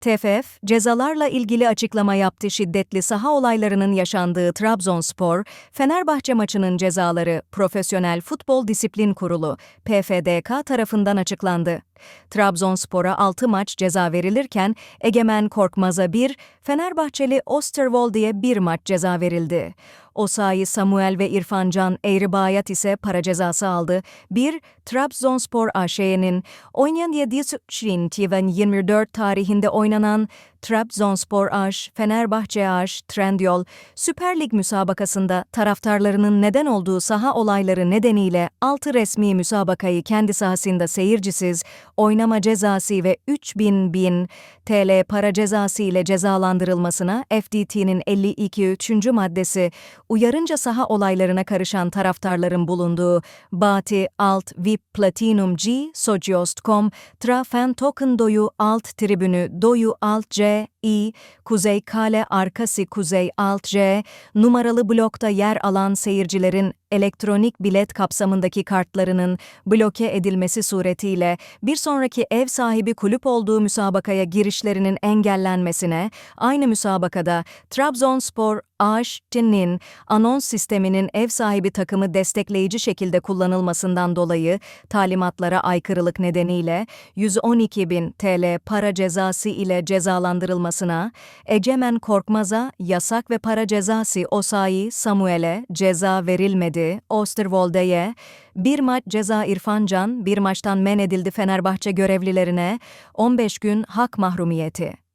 TFF, cezalarla ilgili açıklama yaptı şiddetli saha olaylarının yaşandığı Trabzonspor, Fenerbahçe maçının cezaları Profesyonel Futbol Disiplin Kurulu, PFDK tarafından açıklandı. Trabzonspor'a 6 maç ceza verilirken Egemen Korkmaz'a 1, Fenerbahçeli Osterwolde'ye 1 maç ceza verildi. Osayi Samuel ve İrfan Can Eğribayat ise para cezası aldı. 1. Trabzonspor AŞ'nin 17 2024 tarihinde oynanan Trabzonspor AŞ, Fenerbahçe AŞ, Trendyol, Süper Lig müsabakasında taraftarlarının neden olduğu saha olayları nedeniyle 6 resmi müsabakayı kendi sahasında seyircisiz, oynama cezası ve 3000 bin TL para cezası ile cezalandırılmasına FDT'nin 52. 3. maddesi uyarınca saha olaylarına karışan taraftarların bulunduğu Bati Alt VIP Platinum G Sociost.com Trafen Token Doyu Alt Tribünü Doyu Alt C İ Kuzey Kale Arkası Kuzey Alt C. Numaralı blokta yer alan seyircilerin elektronik bilet kapsamındaki kartlarının bloke edilmesi suretiyle bir sonraki ev sahibi kulüp olduğu müsabakaya girişlerinin engellenmesine, aynı müsabakada Trabzonspor AŞ'nin anons sisteminin ev sahibi takımı destekleyici şekilde kullanılmasından dolayı talimatlara aykırılık nedeniyle 112 bin TL para cezası ile cezalandırılmasına, Egemen Korkmaz'a yasak ve para cezası Osayi Samuel'e ceza verilmedi. Osterwolde'ye bir maç ceza İrfan Can, bir maçtan men edildi Fenerbahçe görevlilerine 15 gün hak mahrumiyeti.